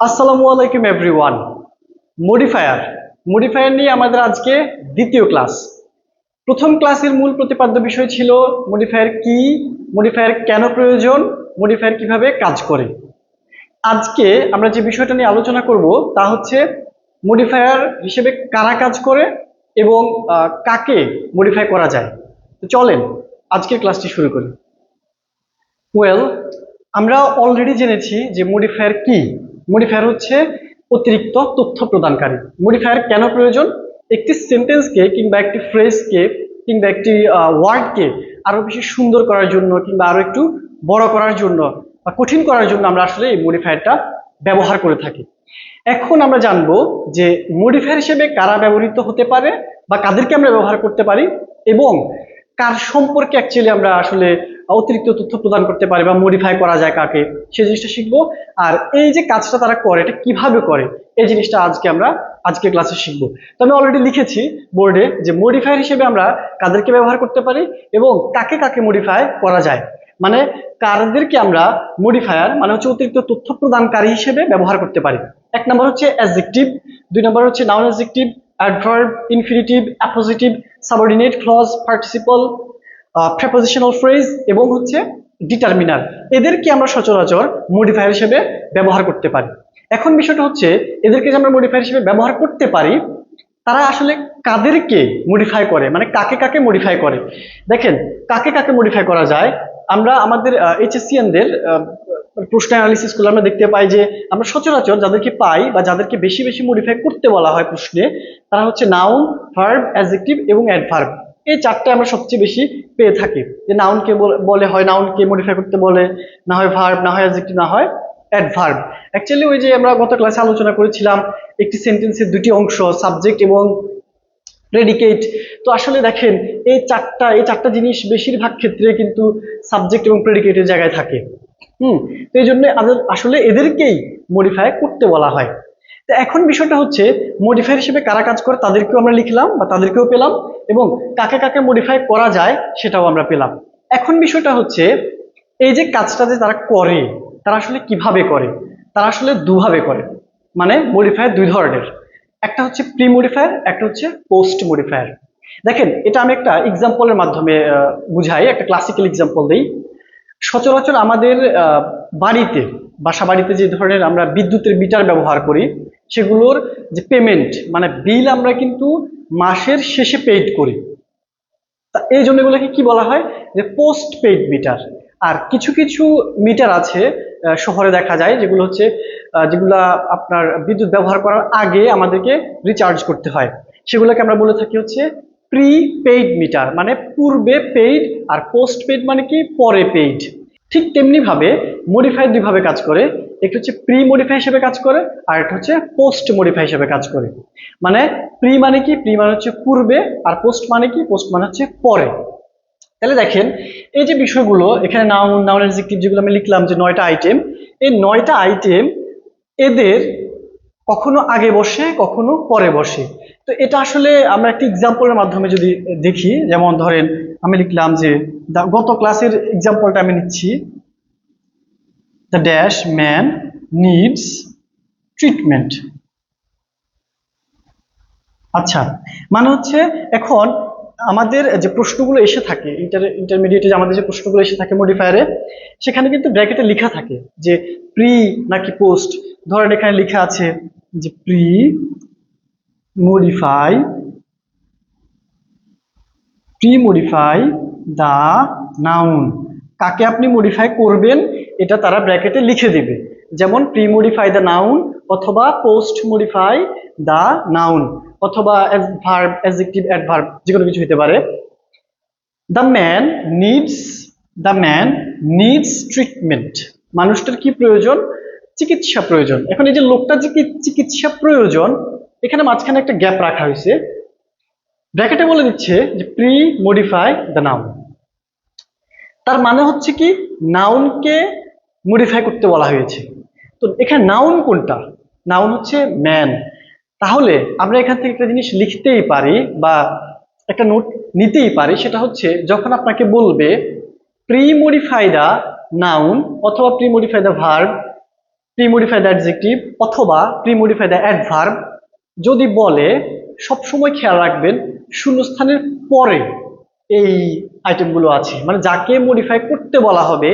আসসালামু আলাইকুম everyone modifier modifier নিয়ে আমাদের আজকে দ্বিতীয় ক্লাস প্রথম ক্লাসের মূল প্রতিপাদ্য বিষয় ছিল মডিফায়ার কি মডিফায়ার কেন প্রয়োজন মডিফায়ার কীভাবে কাজ করে। আজকে আমরা যে বিষয়টা নিয়ে আলোচনা করব তা হচ্ছে মডিফায়ার হিসেবে কারা কাজ করে এবং কাকে মডিফাই করা যায়। তো চলেন আজকের ক্লাসটি শুরু করি। ওয়েল আমরা অলরেডি জেনেছি যে মডিফায়ার কি। মডিফায়ার হচ্ছে অতিরিক্ত তথ্য প্রদানকারী। মডিফায়ার কেন প্রয়োজন? একটি সেন্টেন্সকে কিংবা একটি ফ্রেজকে কিংবা একটি ওয়ার্ডকে আরও বেশি সুন্দর করার জন্য কিংবা আরও একটু বড় করার জন্য বা কঠিন করার জন্য আমরা আসলে এই মডিফায়ারটা ব্যবহার করে থাকি। এখন আমরা জানব যে মডিফায়ার হিসেবে কারা ব্যবহৃত হতে পারে বা কাদেরকে আমরা ব্যবহার করতে পারি এবং কার সম্পর্কে অ্যাকচুয়ালি আমরা আসলে অতিরিক্ত তথ্য প্রদান করতে পারি বা মডিফাই করা যায় কাকে সেই জিনিসটা শিখব। আর এই যে কাজটা তারা করে, এটা কীভাবে করে, এই জিনিসটা আজকে আমরা, আজকে ক্লাসে শিখব। তো আমি অলরেডি লিখেছি বোর্ডে যে মডিফায়ার হিসেবে আমরা কাদেরকে ব্যবহার করতে পারি এবং কাকে কাকে মডিফাই করা যায়। মানে কারদেরকে আমরা মডিফায়ার মানে হচ্ছে অতিরিক্ত তথ্য প্রদানকারী হিসেবে ব্যবহার করতে পারি। এক নম্বর হচ্ছে অ্যাডজেক্টিভ দুই নম্বর হচ্ছে noun adjective adverb infinitive appositive subordinate clause participle prepositional phrase এবং হচ্ছে ডিটারমিনার এদেরকে আমরা সচরাচর মডিফায়ার হিসেবে ব্যবহার করতে পারি। এখন বিষয়টা হচ্ছে, এদেরকে যে আমরা মডিফায়ার হিসেবে ব্যবহার করতে পারি, তারা আসলে কাদেরকে মডিফাই করে? মানে কাকে কাকে মডিফাই করে? দেখেন, কাকে কাকে মডিফাই করা যায়? আমরা আমাদের এইচএসসিএনদের প্রশ্ন অ্যানালিসিস করলে আমরা দেখতে পাই যে, আমরা সচরাচর যাদেরকে পাই বা যাদেরকে বেশি বেশি মডিফাই করতে বলা হয় প্রশ্নে, তারা হচ্ছে নাউন ভার্ব অ্যাডজেক্টিভ এবং অ্যাডভার্ব এই চারটে আমরা সবচেয়ে বেশি পেয়ে থাকি। যে নাউনকে বলে হয় নাউনকে মডিফাই করতে বলে, না হয় ভার্ব না হয় অ্যাডজেক্টিভ না হয় অ্যাডভার্ব অ্যাকচুয়ালি ওই যে আমরা গত ক্লাসে আলোচনা করেছিলাম, একটি সেন্টেন্সের দুটি অংশ সাবজেক্ট এবং প্রেডিকেট তো আসলে দেখেন, এই চারটা এই চারটা জিনিস বেশিরভাগ ক্ষেত্রে কিন্তু সাবজেক্ট এবং প্রেডিকেটের জায়গায় থাকে। হুম? তো এই জন্য আসলে এদেরকেই মডিফাই করতে বলা হয়। তো এখন বিষয়টা হচ্ছে মডিফাই হিসেবে কারা কাজ করে তাদেরকেও আমরা লিখলাম বা তাদেরকেও পেলাম এবং কাকে কাকে মডিফাই করা যায় সেটাও আমরা পেলাম। এখন বিষয়টা হচ্ছে, এই যে কাজটা যে তারা করে, তারা আসলে কীভাবে করে? তারা আসলে দুভাবে করে। মানে মডিফায়ার দুই ধরনের। একটা হচ্ছে প্রি মডিফায়ার একটা হচ্ছে পোস্ট মডিফায়ার দেখেন, এটা আমি একটা এক্সাম্পলের মাধ্যমে বুঝাই, একটা ক্লাসিক্যাল এক্সাম্পল দিই। সচরাচর আমাদের বাড়িতে বাসা বাড়িতে যে ধরনের আমরা বিদ্যুতের মিটার ব্যবহার করি, সেগুলোর যে পেমেন্ট মানে বিল আমরা কিন্তু মাসের শেষে পেইড করি। তা এই জন্য এগুলোকে কি বলা হয়? যে পোস্ট পেইড মিটার আর কিছু কিছু মিটার আছে শহরে দেখা যায়, যেগুলো হচ্ছে যেগুলা আপনার বিদ্যুৎ ব্যবহার করার আগে আমাদেরকে রিচার্জ করতে হয়। সেগুলোকে আমরা বলে থাকি হচ্ছে প্রি পেইড মিটার মানে পূর্বে পেইড আর পোস্ট পেইড মানে কি পরে পেইড ঠিক তেমনি ভাবে মডিফাই দুইভাবে কাজ করে, একটা হচ্ছে প্রি মডিফাই হিসেবে কাজ করে আর একটা হচ্ছে পোস্ট মডিফাই হিসেবে কাজ করে। মানে প্রি মানে কি? প্রি মানে হচ্ছে পূর্বে আর পোস্ট মানে কি? পোস্ট মানে হচ্ছে পরে। তাহলে দেখেন, এই যে বিষয়গুলো, এখানে নাউন নাউন যেগুলো আমি লিখলাম যে নয়টা আইটেম এই নয়টা আইটেম এদের কখনো আগে বসে, কখনো পরে বসে। তো এটা আসলে আমরা একটি এক্সাম্পলের মাধ্যমে যদি দেখি, যেমন ধরেন আমি লিখলাম যে গত ক্লাসের এক্সাম্পলটা আমি নিচ্ছি। The dash man needs treatment আচ্ছা মানে হচ্ছে এখন আমাদের যে প্রশ্নগুলো এসে থাকে ইন্টার ইন্টারমিডিয়েটে আমাদের যে প্রশ্নগুলো এসে থাকে মডিফায়ারে সেখানে কিন্তু ব্র্যাকেটে লেখা থাকে যে প্রি নাকি পোস্ট ধরেন এখানে লেখা আছে যে pre modify pre modify the noun কাকে আপনি মডিফাই করবেন, এটা তারা ব্র্যাকেটে লিখে দেবে। যেমন প্রি মডিফাই দ্য নাউন অথবা পোস্ট মডিফাই দ্য নাউন অথবা ভার্ব অ্যাডজেক্টিভ অ্যাডভার্ব যে কোনো কিছু হতে পারে। The man needs the man needs treatment মানুষটার কি প্রয়োজন? চিকিৎসা প্রয়োজন। এখন এই যে লোকটা যে চিকিৎসা প্রয়োজন, এখানে মাঝখানে একটা গ্যাপ রাখা হয়েছে। ব্র্যাকেটে বলে দিচ্ছে যে প্রি মডিফাই দ্য নাউন তার মানে হচ্ছে কি নাউনকে মডিফাই করতে বলা হয়েছে। তো এখানে নাউন কোনটা? নাউন হচ্ছে ম্যান তাহলে আমরা এখান থেকে একটা জিনিস লিখতেই পারি বা একটা নোট নিতেই পারি, সেটা হচ্ছে যখন আপনাকে বলবে প্রি মডিফাই দা নাউন অথবা premodify the verb premodify the adjective অথবা প্রিমোডিফাই দ্য অ্যাডভার্ব যদি বলে, সবসময় খেয়াল রাখবেন শূন্যস্থানের পরে এই আইটেমগুলো আছে। মানে যাকে মডিফাই করতে বলা হবে,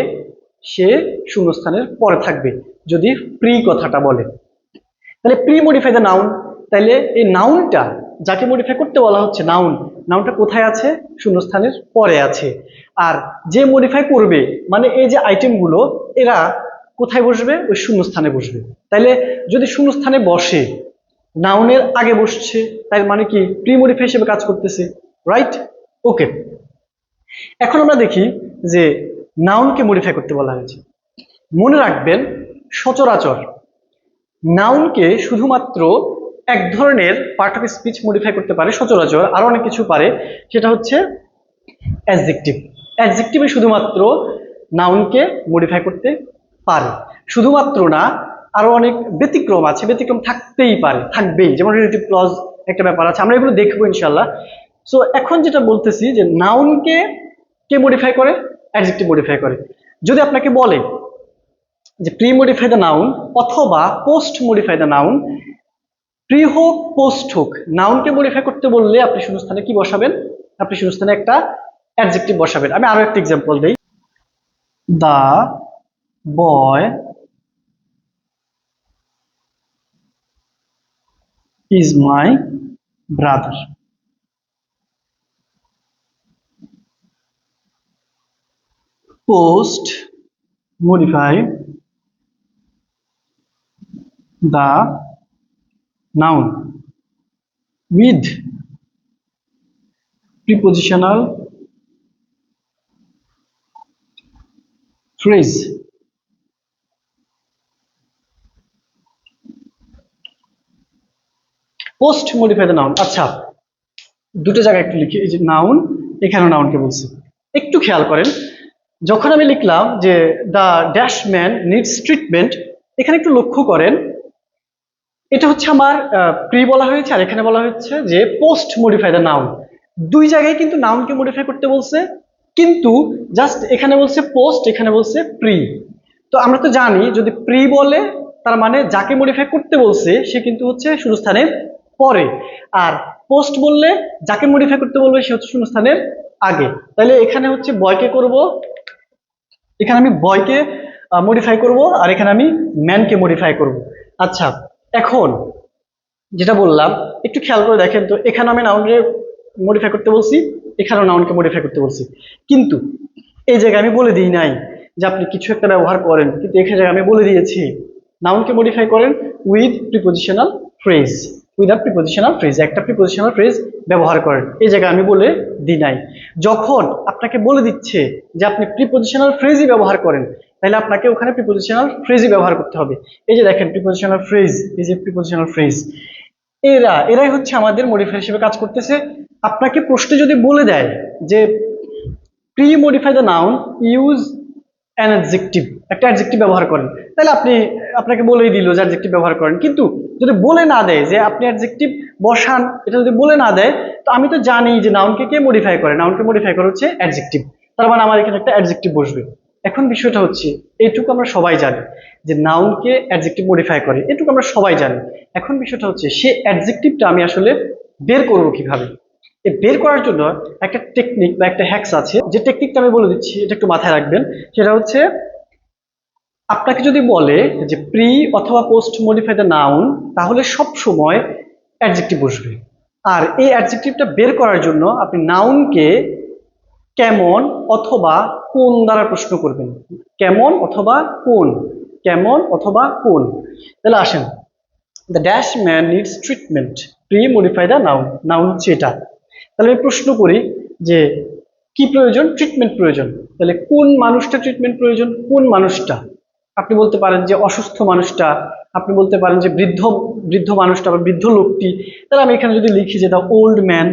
সে শূন্যস্থানের পরে থাকবে, যদি প্রি কথাটা বলে। তাহলে প্রি মডিফাই দ্য নাউন তাহলে এই নাউনটা যাকে মডিফাই করতে বলা হচ্ছে নাউন নাউনটা কোথায় আছে? শূন্যস্থানের পরে আছে। আর যে মডিফাই করবে মানে এই যে আইটেমগুলো এরা কোথায় বসবে? ওই শূন্যস্থানে বসবে। তাইলে যদি শূন্যস্থানে বসে নাউনের আগে বসছে তাই মানে কি? প্রি মডিফাই হিসেবে কাজ করতেছে। রাইট ওকে এখন আমরা দেখি যে নাউনকে মডিফাই করতে বলা হয়েছে। মনে রাখবেন, সচরাচর নাউনকে শুধুমাত্র এক ধরনের পার্ট অফ স্পিচ মডিফাই করতে পারে, সচরাচর। আরও অনেক কিছু পারে, সেটা হচ্ছে অ্যাডজেক্টিভ অ্যাডজেক্টিভে শুধুমাত্র নাউনকে মডিফাই করতে পারে। শুধুমাত্র না, আরও অনেক ব্যতিক্রম আছে, ব্যতিক্রম থাকতেই পারে, থাকবেই। যেমন রিলেটিভ ক্লজ একটা ব্যাপার আছে, আমরা এগুলো দেখব ইনশাল্লাহ সো এখন যেটা বলতেছি যে নাউনকে কে মডিফাই করে? অ্যাডজেক্টিভ মডিফাই করে। যদি আপনাকে বলে যে প্রি মডিফাই দ্য নাউন অথবা post modify the noun pre হোক পোস্ট হোক নাউনকে মডিফাই করতে বললে আপনি শূন্যস্থানে কি বসাবেন? আপনি শূন্যস্থানে একটা অ্যাডজেক্টিভ বসাবেন। আমি আরও একটা এক্সাম্পল দেই। The boy is my brother. Post modify the noun with prepositional phrase. Post modify the noun আচ্ছা দুটো জায়গায় একটু লিখি, এই যে নাউন এখানে নাউনকে বলছি। একটু খেয়াল করেন, যখন আমি লিখলাম যে the dash man needs treatment এখানে একটু লক্ষ্য করেন, এটা হচ্ছে আমার প্রি বলা হয়েছে আর এখানে বলা হচ্ছে যে পোস্ট মডিফাই দ্য নাউন দুই জায়গায় কিন্তু নাউনকে মডিফাই করতে বলছে, কিন্তু জাস্ট এখানে বলছে পোস্ট এখানে বলছে প্রি তো আমরা তো জানি, যদি প্রি বলে, তার মানে যাকে মডিফাই করতে বলছে, সে কিন্তু হচ্ছে শূন্যস্থানের পরে। আর পোস্ট বললে, যাকে মডিফাই করতে বলবে, সে হচ্ছে শূন্যস্থানের আগে। তাহলে এখানে হচ্ছে বয়কে করব। এখানে আমি বয়কে মডিফাই করব, আর এখানে আমি ম্যানকে মডিফাই করব। আচ্ছা এখন যেটা বললাম, একটু খেয়াল করে দেখেন তো, এখানে আমি নাউনকে মডিফাই করতে বলছি, এখানেও নাউনকে মডিফাই করতে বলছি। কিন্তু এই জায়গায় আমি বলে দিই নাই যে আপনি কিছু একটা ব্যবহার করেন, কিন্তু এখানে আমি বলে দিয়েছি নাউনকে মডিফাই করেন with prepositional phrase a prepositional phrase একটা প্রিপোজিশনাল ফ্রেজ ব্যবহার করেন। এই জায়গায় আমি বলে দিই নাই। যখন আপনাকে বলে দিচ্ছে যে আপনি প্রিপোজিশনাল ফ্রেজই ব্যবহার করেন, তাহলে আপনাকে ওখানে প্রিপোজিশনাল ফ্রেজই ব্যবহার করতে হবে। এই যে দেখেন প্রিপোজিশনাল ফ্রেজ এই যে প্রিপোজিশনাল ফ্রেজ এরা, এরাই হচ্ছে আমাদের মডিফাই হিসেবে কাজ করতেছে। আপনাকে প্রশ্নে যদি বলে দেয় যে pre modify the noun use an adjective একটা অ্যাডজেক্টিভ ব্যবহার করেন, তাহলে আপনি, আপনাকে বলেই দিল যে অ্যাডজেক্টিভ ব্যবহার করেন। কিন্তু যদি বলে না দেয় যে আপনি অ্যাডজেক্টিভ বসান, এটা যদি বলে না দেয়, তো আমি তো জানি যে নাউনকে কে মডিফাই করে? নাউনকে মডিফাই করে হচ্ছে অ্যাডজেক্টিভ তার মানে আমার এখানে একটা অ্যাডজেক্টিভ বসবে। এখন বিষয়টা হচ্ছে এইটুকু আমরা সবাই জানি যে নাউনকে অ্যাডজেক্টিভ মডিফাই করে। এটুকু আমরা সবাই জানি। এখন বিষয়টা হচ্ছে, সে অ্যাডজেক্টিভটা আমি আসলে বের করব কীভাবে? বের করার জন্য একটা টেকনিক বা একটা হ্যাক্স আছে। যে টেকনিকটা আমি বলে দিচ্ছি, এটা একটু মাথায় রাখবেন। সেটা হচ্ছে আপনাকে যদি বলে যে প্রি অথবা পোস্ট মডিফাই দ্য নাউন তাহলে সব সময় অ্যাডজেক্টিভ বসবে। আর এই অ্যাডজেক্টিভটা বের করার জন্য আপনি নাউনকে কেমন অথবা কোন দ্বারা প্রশ্ন করবেন? কেমন অথবা কোন? কেমন অথবা কোন? তাহলে আসেন। The dash man needs treatment pre modify the noun noun হচ্ছে এটা। তাহলে আমি প্রশ্ন করি যে কি প্রয়োজন? ট্রিটমেন্ট প্রয়োজন। তাহলে কোন মানুষটা ট্রিটমেন্ট প্রয়োজন? কোন মানুষটা? আপনি বলতে পারেন যে অসুস্থ মানুষটা, আপনি বলতে পারেন যে বৃদ্ধ বৃদ্ধ মানুষটা বা বৃদ্ধ লোকটি, তাহলে আমি এখানে যদি লিখি যে the old man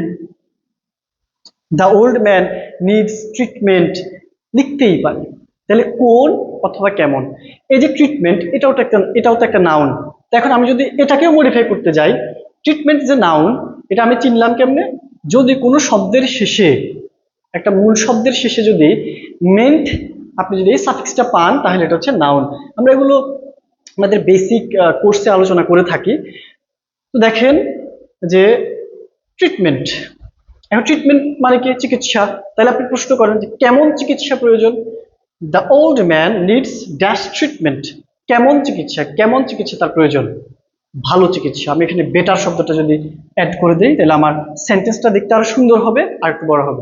the old man needs treatment লিখতেই পারি। তাহলে কোন অথবা কেমন? এই যে ট্রিটমেন্ট এটাও তো একটা, এটাও তো একটা নাউন এখন আমি যদি এটাকেও মডিফাই করতে যাই ট্রিটমেন্ট যে নাউন এটা আমি চিনলাম কেমনে? যদি কোনো শব্দের শেষে, একটা মূল শব্দের শেষে যদি মেন্ট আপনি যদি এই সাফিক্সটা পান, তাহলে এটা হচ্ছে নাউন আমরা এগুলো আমাদের বেসিক কোর্সে আলোচনা করে থাকি। তো দেখেন যে ট্রিটমেন্ট এখন ট্রিটমেন্ট মানে কি? চিকিৎসা। তাহলে আপনি প্রশ্ন করেন যে কেমন চিকিৎসা প্রয়োজন? The old man needs dash treatment কেমন চিকিৎসা? কেমন চিকিৎসা তার প্রয়োজন? ভালো চিকিৎসা। আমি এখানে বেটার শব্দটা যদি অ্যাড করে দিই, তাহলে আমার সেন্টেন্সটা দেখতে আরও সুন্দর হবে, আর একটু বড় হবে।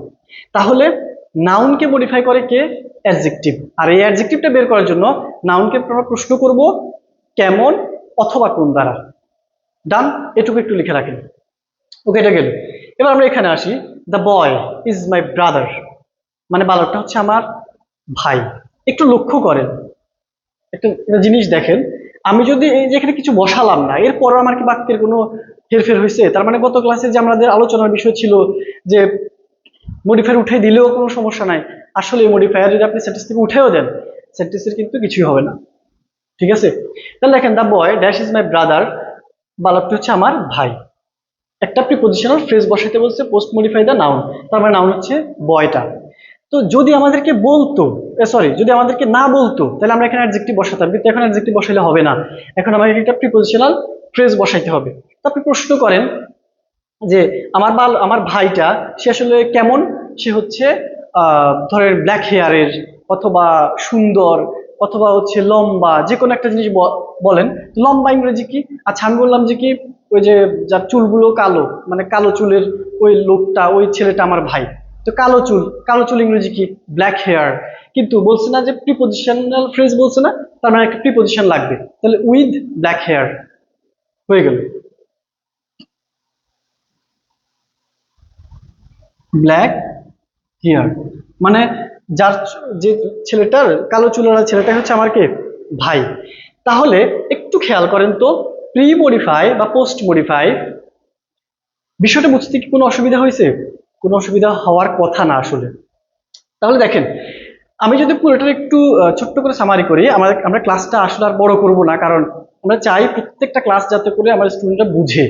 তাহলে নাউনকে মডিফাই করে কে? অ্যাডজেক্টিভ আর এই অ্যাডজেক্টিভটা বের করার জন্য নাউনকে আমরা প্রশ্ন করব, কেমন অথবা কোন দ্বারা? ডান এটুকু একটু লিখে রাখেন। ওকে এটা গেল। এবার আমরা এখানে আসি। The boy is my brother মানে বালকটা হচ্ছে আমার ভাই। একটু লক্ষ্য করেন। একটা জিনিস দেখেন। আমি যদি এই যে এখানে কিছু বসালাম না, এরপরও আমার কি বাক্যের কোনো হেরফের হয়েছে? তার মানে গত ক্লাসে যে আমাদের আলোচনার বিষয় ছিল যে মডিফায়ার উঠে দিলেও কোনো সমস্যা নাই। আসলে এই মডিফায়ার যদি আপনি সেন্টেন্স থেকে উঠেও দেন সেন্টেন্সের কিন্তু কিছুই হবে না। ঠিক আছে? তাহলে দেখেন the boy dash is my brother বালকটি হচ্ছে আমার ভাই। একটা প্রিপোজিশনাল ফ্রেজ বসাইতে বলছে পোস্ট মডিফাই দ্য নাউন তার মানে নাউন হচ্ছে বয়টা তো যদি আমাদেরকে বলতো সরি যদি আমাদেরকে না বলতো, তাহলে আমরা এখানে অ্যাডজেক্টিভ বসাতাম, কিন্তু এখন অ্যাডজেক্টিভ বসাইলে হবে না। এখন আমাকে একটা প্রিপোজিশনাল ফ্রেজ বসাইতে হবে। তো আপনি প্রশ্ন করেন যে, আমার বাল, আমার ভাইটা, সে আসলে কেমন? সে হচ্ছে ধরেন ব্ল্যাক হেয়ারের অথবা সুন্দর অথবা হচ্ছে লম্বা যে কোনো একটা জিনিস বলেন। লম্বা ইংরেজি কি? আচ্ছা আমি বললাম যে কি, ওই যে যার চুলগুলো কালো মানে কালো চুলের ওই লোকটা, ওই ছেলেটা আমার ভাই। তো কালো চুল কালো চুল ইংরেজি কি? ব্ল্যাক হেয়ার কিন্তু বলছে না যে প্রিপোজিশনাল ফ্রেজ বলছে না, তার মানে একটা প্রিপোজিশন লাগবে। তাহলে উইথ ব্ল্যাক হেয়ার হয়ে গেল। ব্ল্যাক হিয়ার মানে যার যে ছেলেটার কালো চুলার ছেলেটা হচ্ছে আমার কে? ভাই। তাহলে একটু খেয়াল করেন তো প্রি মডিফাই বা পোস্ট মডিফাই বিষয়টা বুঝতে কি কোনো অসুবিধা হয়েছে? কোনো অসুবিধা হওয়ার কথা না আসলে। তাহলে দেখেন, আমি যদি পুরোটার একটু ছোট্ট করে সামারি করি, আমরা আমরা ক্লাসটা আসলে আর বড় করব না, কারণ আমরা চাই প্রত্যেকটা ক্লাস যাতে করে আমার স্টুডেন্টরা বুঝে।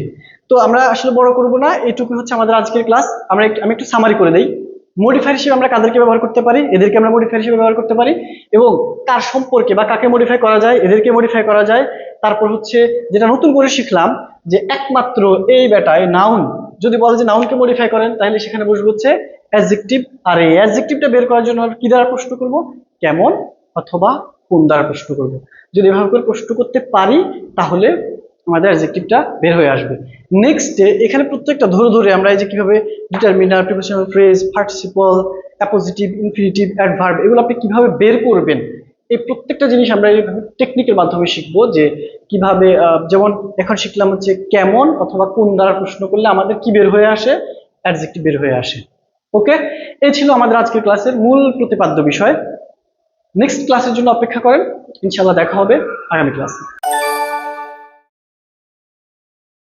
তো আমরা আসলে বড় করব না এটুকু হচ্ছে আমাদের আজকের ক্লাস আমরা আমি একটু সামারি করে দেই। মডিফায়ার হিসেবে আমরা কাদেরকে ব্যবহার করতে পারি, এদেরকে আমরা মডিফায়ার হিসেবে ব্যবহার করতে পারি এবং কার সম্পর্কে বা কাকে মডিফাই করা যায়, এদেরকে মডিফাই করা যায়। তারপর হচ্ছে যেটা নতুন করে শিখলাম যে একমাত্র এই বেটায় নাউন যদি বলে যে নাউনকে মডিফাই করেন, তাহলে সেখানে বসবে হচ্ছে অ্যাডজেক্টিভ আর এই অ্যাডজেক্টিভটা বের করার জন্য কি দ্বারা প্রশ্ন করব? কেমন? অথবা কোন দ্বারা প্রশ্ন করব? যদি এভাবে করে প্রশ্ন করতে পারি, তাহলে আমাদের অ্যাডজেক্টিভটা বের হয়ে আসবে। নেক্সট ডে এখানে প্রত্যেকটা ধরে ধরে আমরা এই যে কীভাবে determiner prepositional phrase participle appositive infinitive adverb এগুলো আপনি কীভাবে বের করবেন? এই প্রত্যেকটা জিনিস আমরা এইভাবে টেকনিকের মাধ্যমে শিখব যে কীভাবে যেমন এখন শিখলাম হচ্ছে কেমন অথবা কোন দ্বারা প্রশ্ন করলে আমাদের কি বের হয়ে আসে? অ্যাডজেক্টিভ বের হয়ে আসে। ওকে এই ছিল আমাদের আজকের ক্লাসের মূল প্রতিপাদ্য বিষয়। নেক্সট ক্লাসের জন্য অপেক্ষা করেন। ইনশাল্লাহ দেখা হবে আগামী ক্লাসে